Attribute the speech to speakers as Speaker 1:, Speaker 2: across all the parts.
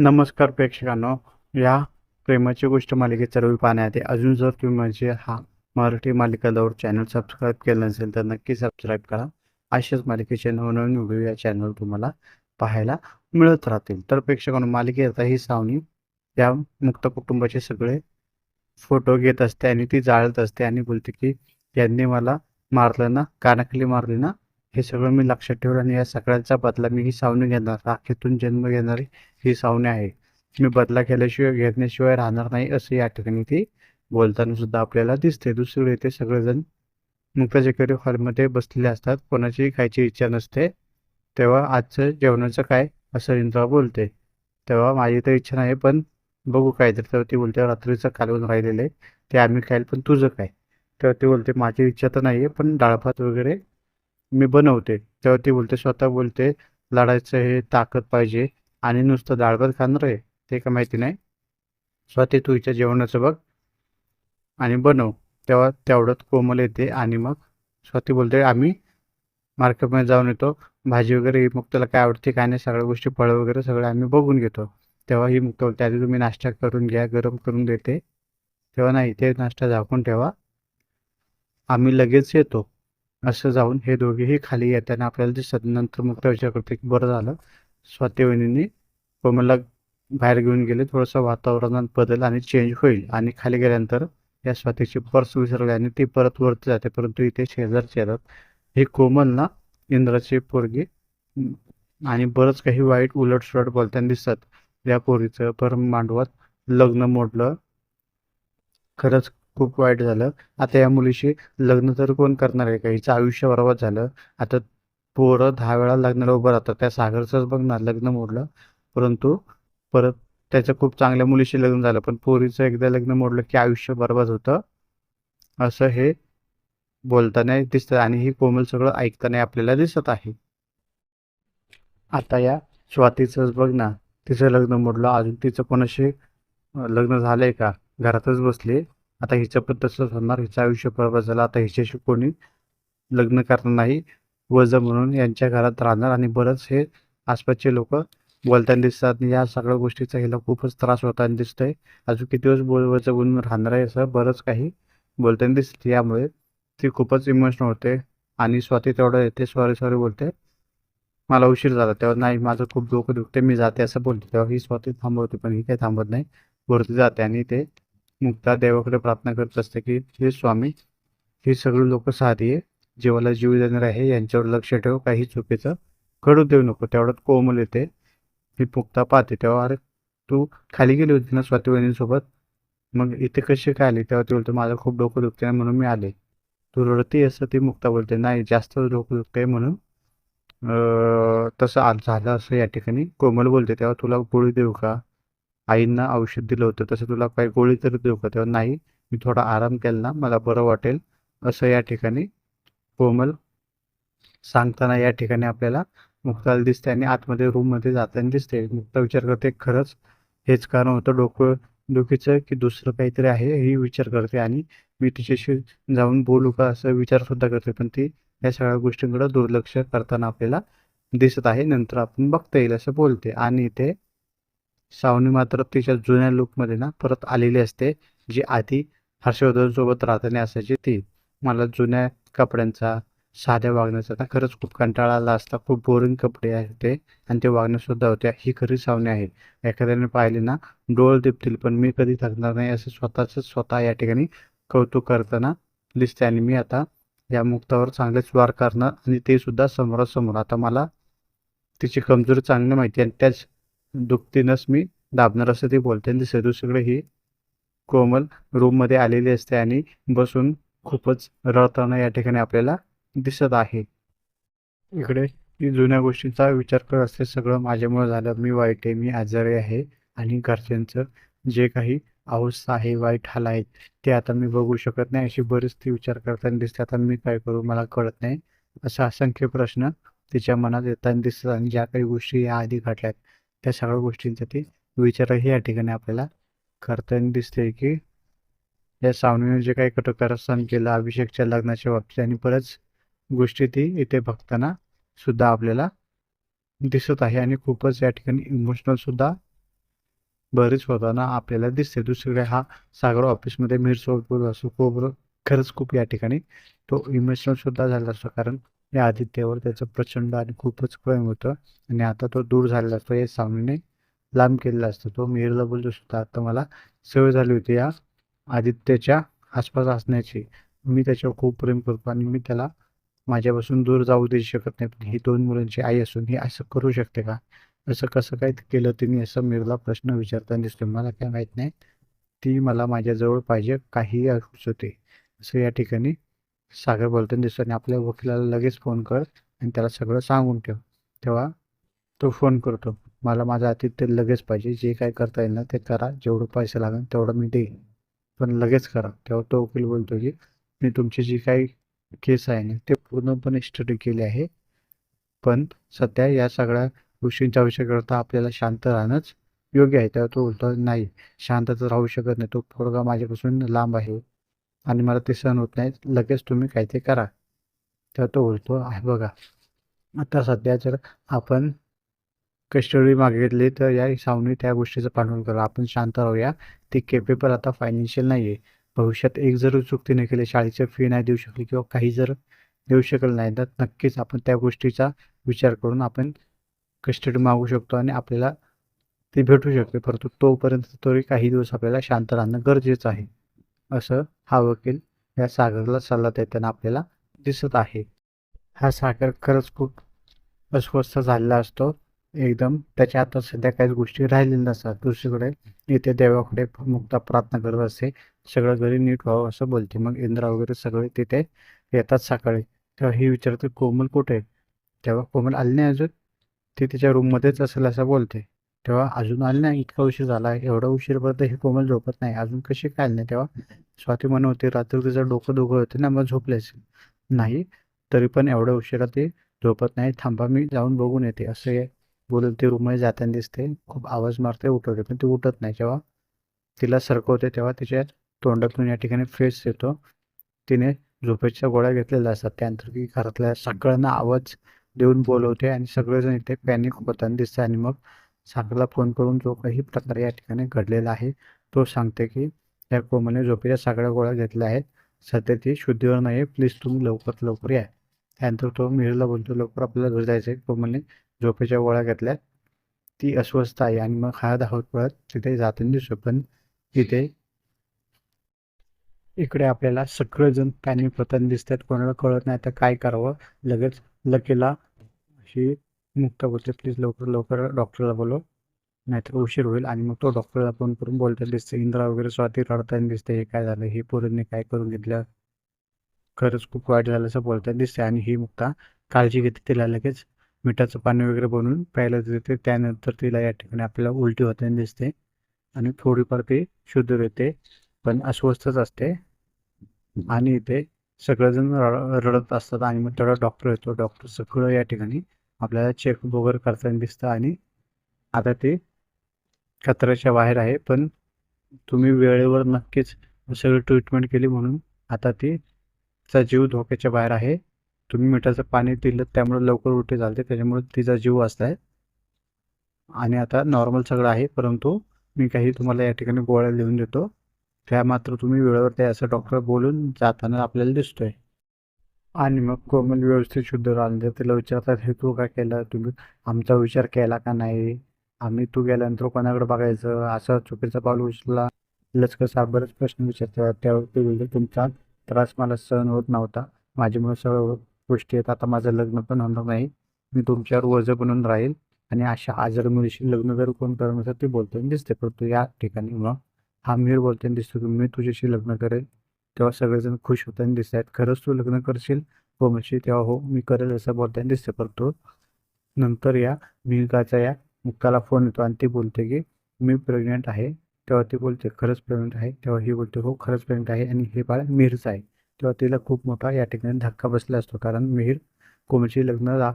Speaker 1: नमस्कार प्रेक्षकांनो. या प्रेमाची गोष्ट मालिकेचा रवी येते. अजून जर तुम्ही म्हणजे हा मराठी मालिका दौर चॅनल सबस्क्राईब केलं नसेल तर नक्की सबस्क्राईब करा. अशाच मालिकेचे नवनवीन व्हिडिओ या चॅनलवर तुम्हाला पाहायला मिळत राहतील. तर प्रेक्षकांनो मालिकेत ही सावनी या मुक्त कुटुंबाचे सगळे फोटो घेत असते आणि ती जाळत असते आणि बोलते की यांनी मला मारलं ना? कानाखाली मारली ना? हे सगळं मी लक्षात ठेवलं आणि या सगळ्यांचा बदला मी ही सावनी घेणार राखेतून जन्म घेणारी ही सावनी आहे. मी बदला केल्याशिवाय घेतण्याशिवाय राहणार नाही असं या ठिकाणी ती बोलताना सुद्धा आपल्याला दिसते. दुसरीकडे ते सगळेजण मुक्ताचेकरी हॉलमध्ये बसलेले असतात. कोणाचीही खायची इच्छा नसते. तेव्हा आजचं जेवणाचं काय? असं इंद्रा बोलते. तेव्हा माझी तर इच्छा नाही पण बघू काय तर. तेव्हा ती बोलते रात्रीचं कालवून राहिलेलं आहे. ते आम्ही खाईल पण तुझं काय? तेव्हा ती बोलते माझी इच्छा तर नाही आहे पण डाळभात वगैरे मी बनवते. तेव्हा ती बोलते स्वतः बोलते लढायचं हे ताकद पाहिजे आणि नुसतं डाळभर खाणार आहे ते का माहिती नाही? स्वतः तू हिच्या जेवणाचं बघ आणि बनव. तेव्हा तेवढंच कोमल येते आणि मग स्वतः बोलते आम्ही मार्केटमध्ये जाऊन येतो. भाजी वगैरे ही मुक्ताला काय आवडते काय नाही सगळ्या गोष्टी फळं वगैरे सगळं आम्ही बघून घेतो. तेव्हा ही मुक्त बोलते आधी तुम्ही नाश्ता करून घ्या गरम करून देते. तेव्हा नाही ते नाश्ता झाकून ठेवा. आम्ही लगेच येतो. असं जाऊन हे दोघेही खाली येताना आपल्याला दिसत. नंतर मुक्ता विचार करते की बरं झालं. स्वाती कोमलला बाहेर घेऊन गेले. थोडंसं वातावरणात बदल आणि चेंज होईल. आणि खाली गेल्यानंतर या स्वातीची पर्स विसरली आणि ती परत वरती जाते. परंतु इथे शेजारचे येतात हे कोमल ना इंद्राची पोरगी. आणि बरंच काही वाईट उलटसुलट बोलताना दिसतात. या पोरीचं परम मांडवात लग्न मोडलं. खरंच खूप वाईट झालं. आता या मुलीशी लग्न तर कोण करणार आहे? का हिचं आयुष्य बरोबर झालं. आता पोरं दहा वेळा लग्नाला उभं राहतात. त्या सागरचंच बघ ना लग्न मोडलं. परंतु परत त्याचं खूप चांगल्या मुलीशी लग्न झालं. पण पोरीचं एकदा लग्न मोडलं की आयुष्य बरबाद होतं. असं हे बोलताना दिसतं आणि ही कोमल सगळं ऐकताना आपल्याला दिसत आहे. आता या स्वातीचंच बघ ना तिचं लग्न मोडलं. अजून तिचं कोणाशी लग्न झालंय का? घरातच बसली. आता हिचं पण तसंच होणार. हिचं आयुष्य बरोबर झालं. आता हिच्याशी कोणी लग्न करणार नाही. वज म्हणून यांच्या घरात राहणार आणि बरंच हे आसपासचे लोक बोलताना दिसतात. आणि या सगळ्या गोष्टीचा हिला खूपच त्रास होताना दिसतोय. अजून किती दिवस बोल वजन राहणार आहे असं बरंच काही बोलताना दिसते. यामुळे ती खूपच इमोशनल होते. आणि स्वाती तेवढं येते. सॉरी सॉरी बोलते. मला उशीर झाला. तेव्हा नाही माझं खूप डोकं दुखते मी जाते असं बोलते. तेव्हा ही स्वाती थांबवते पण ही काही थांबत नाही. भरती जाते आणि ते मुक्ता देवाकडे प्रार्थना करत असते की हे स्वामी ही सगळी लोक साधी आहे जीवाला जीव देणार आहे यांच्यावर लक्ष ठेव. काही चुकीचं घडू देऊ नको. तेवढ्यात कोमल येते. ही मुक्ता पाहते. तेव्हा अरे तू खाली गेली होती ना स्वाती वहिनीसोबत? मग इथे कशी काय आली? तेव्हा ती बोलतो माझं खूप डोकं दुखते म्हणून मी आले. तू रडती असं ती मुक्ता बोलते नाही जास्त डोकं दुखते म्हणून. तसं आज झालं असं या ठिकाणी. कोमल बोलते तेव्हा तुला गोळी देऊ का? आईंना औषध दिलं होतं तसं तुला काही गोळी तरी देऊ का? तेव्हा नाही मी थोडा आराम केला ना मला बरं वाटेल. असं या ठिकाणी कोमल सांगताना या ठिकाणी आपल्याला मुक्ताला दिसते आणि आतमध्ये रूममध्ये जाताना दिसते मुक्ता विचार करते खरंच हेच कारण होतं डोकं डोकीचं की दुसरं काहीतरी आहे? ही विचार करते आणि मी तिच्याशी जाऊन बोलू का असं विचार सुद्धा करते पण ती या सगळ्या गोष्टींकडे दुर्लक्ष करताना आपल्याला दिसत आहे. नंतर आपण बघता येईल असं बोलते आणि ते सावनी मात्र तिच्या जुन्या लुकमध्ये ना परत आलेली असते. जी आधी हर्षवर्धन सोबत राहताना असायची ती. मला जुन्या कपड्यांचा साध्या वागण्याचा ना खरंच खूप कंटाळा आला असता. खूप बोरिंग कपडे होते ते आणि ते वागणं सुद्धा होत्या. ही खरी सावणी आहे. एखाद्याने पाहिले ना डोळ दिपतील पण मी कधी थकणार नाही असं स्वतःच स्वतः या ठिकाणी कौतुक करताना दिसते आणि मी आता या मुक्तावर चांगलेच वार करणार आणि ते सुद्धा समोरासमोर. आता मला तिची कमजोरी चांगली माहिती आहे आणि त्याच दुखतीनंच मी दाबणार असं ती बोलते. आणि दिसते दुसरीकडे ही कोमल रूममध्ये आलेली असते आणि बसून खूपच रडताना या ठिकाणी आपल्याला दिसत आहे. इकडे ती जुन्या गोष्टींचा विचार करत असते. सगळं माझ्यामुळे झालं. मी वाईट आहे मी आजारी आहे आणि घरच्यांचं जे काही अवस्था आहे वाईट हाल आहेत ते आता मी बघू शकत नाही. अशी बरीच ती विचार करताना दिसते. आता मी काय करू? मला कळत नाही. असा असंख्य प्रश्न तिच्या मनात येताना दिसतात आणि ज्या काही गोष्टी या आधी घडल्यात त्या सगळ्या गोष्टींचा ती विचारही या ठिकाणी आपल्याला करताना दिसते की या सावनीने जे काही कटोकार सहन केलं अभिषेकच्या लग्नाच्या बाबतीत आणि बऱ्याच गोष्टी ती इथे बघताना सुद्धा आपल्याला दिसत आहे आणि खूपच या ठिकाणी इमोशनल सुद्धा बरीच होताना आपल्याला दिसते दुसरीकडे हा सागर ऑफिसमध्ये मिरसोबत बोलत असतो खूप खरंच खूप या ठिकाणी तो इमोशनल सुद्धा झाला असतो कारण या आदित्यवर त्याचं प्रचंड आणि खूपच प्रेम होतं. आणि आता तो दूर झालेला असतो. या सामने लांब केलेला असतो. तो मिहिरला बोलतो सुद्धा. आता मला सवय झाली होती या आदित्यच्या आसपास असण्याची. मी त्याच्यावर खूप प्रेम करतो आणि मी त्याला माझ्यापासून दूर जाऊ देऊ शकत नाही. पण ही दोन मुलांची आई असून ही असं करू शकते का? असं कसं काय केलं तिने? असं मीरला प्रश्न विचारताना दिसतो. मला काय माहीत नाही. ती मला माझ्याजवळ पाहिजे काहीही असू ते असं या ठिकाणी सागर बोलताना दिसतो आणि आपल्या वकिलाला लगेच फोन कर आणि त्याला सगळं सांगून ठेव. तेव्हा तो फोन करतो मला माझं आतिथ्य लगेच पाहिजे. जे काय करता येईल ना ते करा. जेवढं पैसे लागेल तेवढं मी देईन. पण लगेच करा. तेव्हा तो वकील बोलतो की मी तुमची जी काही केस आहे ना ते पूर्णपणे स्टडी केली आहे. पण सध्या या सगळ्या गोष्टींचा विषय करता आपल्याला शांत राहणंच योग्य आहे. तेव्हा तो बोलतो नाही शांत तर राहू शकत नाही. तो पोरगा माझ्यापासून लांब आहे. आणि मला ते सहन होत नाही. लगेच तुम्ही काय ते करा. तेव्हा तो बोलतो आहे बघा. आता सध्या जर आपण कस्टडी मागितली तर या सावनी त्या गोष्टीचं पाठवण करू. आपण शांत राहूया. ती केपेबल आता फायनान्शियल नाही आहे भविष्यात एक जर चुकती नाही केली शाळेची फी नाही देऊ शकली किंवा काही जर देऊ शकलं नाही तर नक्कीच आपण त्या गोष्टीचा विचार करून आपण कस्टडी मागू शकतो आणि आपल्याला ती भेटू शकते. परंतु तोपर्यंत तरी काही दिवस आपल्याला शांत राहणं गरजेचं आहे. असं हा वकील या सागरला सल्ला देताना आपल्याला दिसत आहे. हा सागर खरंच खूप अस्वस्थ झालेला असतो. एकदम त्याच्या हातात सध्या काहीच गोष्टी राहिलेल्या नसतात. दुसरीकडे इथे देवाकडे मुक्ता प्रार्थना करत असते. सगळं घरी नीट व्हावं असं बोलते. मग इंद्रा वगैरे सगळे तिथे येतात सकाळी. तेव्हा ही विचारते कोमल कुठे तेव्हा कोमल आली नाही अजून. ती तिच्या रूममध्येच असेल असं बोलते. तेव्हा अजून आले नाही इतका उशीर झाला एवढा उशीरपर्यंत हे कोमल झोपत नाही. अजून कशी काय नाही तेव्हा? स्वाती म्हणत होती रात्री तिचं डोकं दोघं होते ना मग झोपलेच नाही तरी पण एवढ्या उशिरा ते झोपत नाही. थांबा मी जाऊन बघून येते. असं बोलून ती रूममध्ये जाताना दिसते. खूप आवाज मारते उठवते पण ती उठत नाही. जेव्हा तिला सरकवते तेव्हा तिच्या तोंडातून या ठिकाणी फेस येतो. तिने झोपेच्या गोळ्या घेतलेल्या असतात. त्यानंतर की घरातल्या सगळ्यांना आवाज देऊन बोलवते आणि सगळेजण इथे पॅनिक होताना दिसते आणि मग सागरला फोन करून जो काही प्रकार या ठिकाणी घडलेला आहे तो सांगते की या कोमलने झोपेच्या सगळ्या गोळ्या घेतल्या आहेत सध्या ती शुद्धीवर नाही प्लीज तुम्ही लवकरात लवकर या. त्यानंतर तो मिरला बोलतो लवकर आपल्याला घरी जायचं आहे कोमलने झोपेच्या गोळ्या घेतल्या ती अस्वस्थ आहे आणि मग हा धावत पळत तिथे जाताना दिसतो. पण तिथे इकडे आपल्याला सगळेजण पॅनिक होताना दिसतात. कोणाला कळत नाही. तर काय करावं? लगेच लकीला अशी मुक्त बोलते प्लीज लवकर लवकर डॉक्टरला बोलव. नाहीतर उशीर होईल आणि मग तो डॉक्टरला फोन करून बोलताना दिसते इंद्रा वगैरे स्वाती रडताना दिसते हे काय झालं? हे पोरींनी काय करून घेतलं? खरंच खूप वाईट झालं असं बोलताना दिसते आणि ही मुक्ता काळजी घेते तिला लगेच. मिठाचं पाणी वगैरे बनवून प्यायला देते. त्यानंतर तिला या ठिकाणी आपल्याला उलटी होताना दिसते आणि थोडीफार ती शुद्ध येते पण अस्वस्थच असते. आणि इथे सगळेजण रडत असतात आणि मग तेवढा डॉक्टर येतो. डॉक्टर सगळं या ठिकाणी आपल्याला चेक वगैरे करताना दिसतं आणि आता ते खतऱ्याच्या बाहेर आहे. पण तुम्ही वेळेवर नक्कीच सगळी ट्रीटमेंट केली म्हणून आता ती चा जीव धोक्याच्या बाहेर आहे. तुम्ही मिठाचं पाणी दिलं त्यामुळे लवकर उलटी झालते त्याच्यामुळे तिचा जीव वाचलाय. आणि आता नॉर्मल सगळं आहे परंतु मी काही तुम्हाला या ठिकाणी गोळ्या लिहून देतो. त्या मात्र तुम्ही वेळेवर ते असं डॉक्टर बोलून जाताना आपल्याला दिसतोय. आणि मग कोमल व्यवस्थित शुद्ध राहिलं तिला विचारतात हे तू काय केलं? तुम्ही आमचा विचार केला का नाही? आम्ही तू गेल्यानंतर कोणाकडे बघायचं? असं चुकीचा पाऊल उचलला. लचकसा बरेच प्रश्न विचारतात. त्यावर ते बोलले तुमचा त्रास मला सहन होत नव्हता. माझ्यामुळे सगळं गोष्टी आहेत. आता माझं लग्न पण होणार नाही. मी तुमच्यावर वजं बनून राहील. आणि अशा आजार मुलीशी लग्न जर कोण करण्यासाठी ते दिसते परंतु या ठिकाणी मग हा मीर बोलतो दिसतो की मी तुझ्याशी लग्न करेल. तेव्हा सगळेजण खुश होताना दिसत आहेत खरंच तू लग्न करशील? हो कोमलशी तेव्हा हो मी करेल असं बोलताना दिसते परंतु नंतर या मिहिकाचा या मुक्ताला फोन येतो आणि ती बोलते की मी प्रेग्नेंट आहे. तेव्हा ती बोलते खरंच प्रेग्नेंट आहे? तेव्हा ही बोलते हो खरंच प्रेग्नेंट आहे. आणि हे बाळ मिहिरचं आहे. तेव्हा तिला खूप मोठा या ठिकाणी धक्का बसला असतो. कारण मिहीर कोमलशी लग्न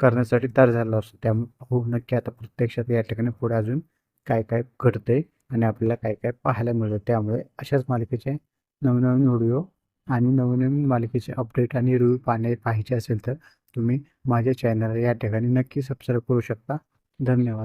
Speaker 1: करण्यासाठी तयार झाला असतो. त्यामुळे हो नक्की आता प्रत्यक्षात या ठिकाणी पुढे अजून काय काय घडते आणि आपल्याला काय काय पाहायला मिळतं त्यामुळे अशाच मालिकेचे नवनवीन व्हिडिओ आणि नवनवीन मालिकेचे अपडेट आणि रिव्ह्यू पाहणे पाहिजे असेल तर तुम्ही माझ्या चॅनल या ठिकाणी नक्की सबस्क्राईब करू शकता. धन्यवाद.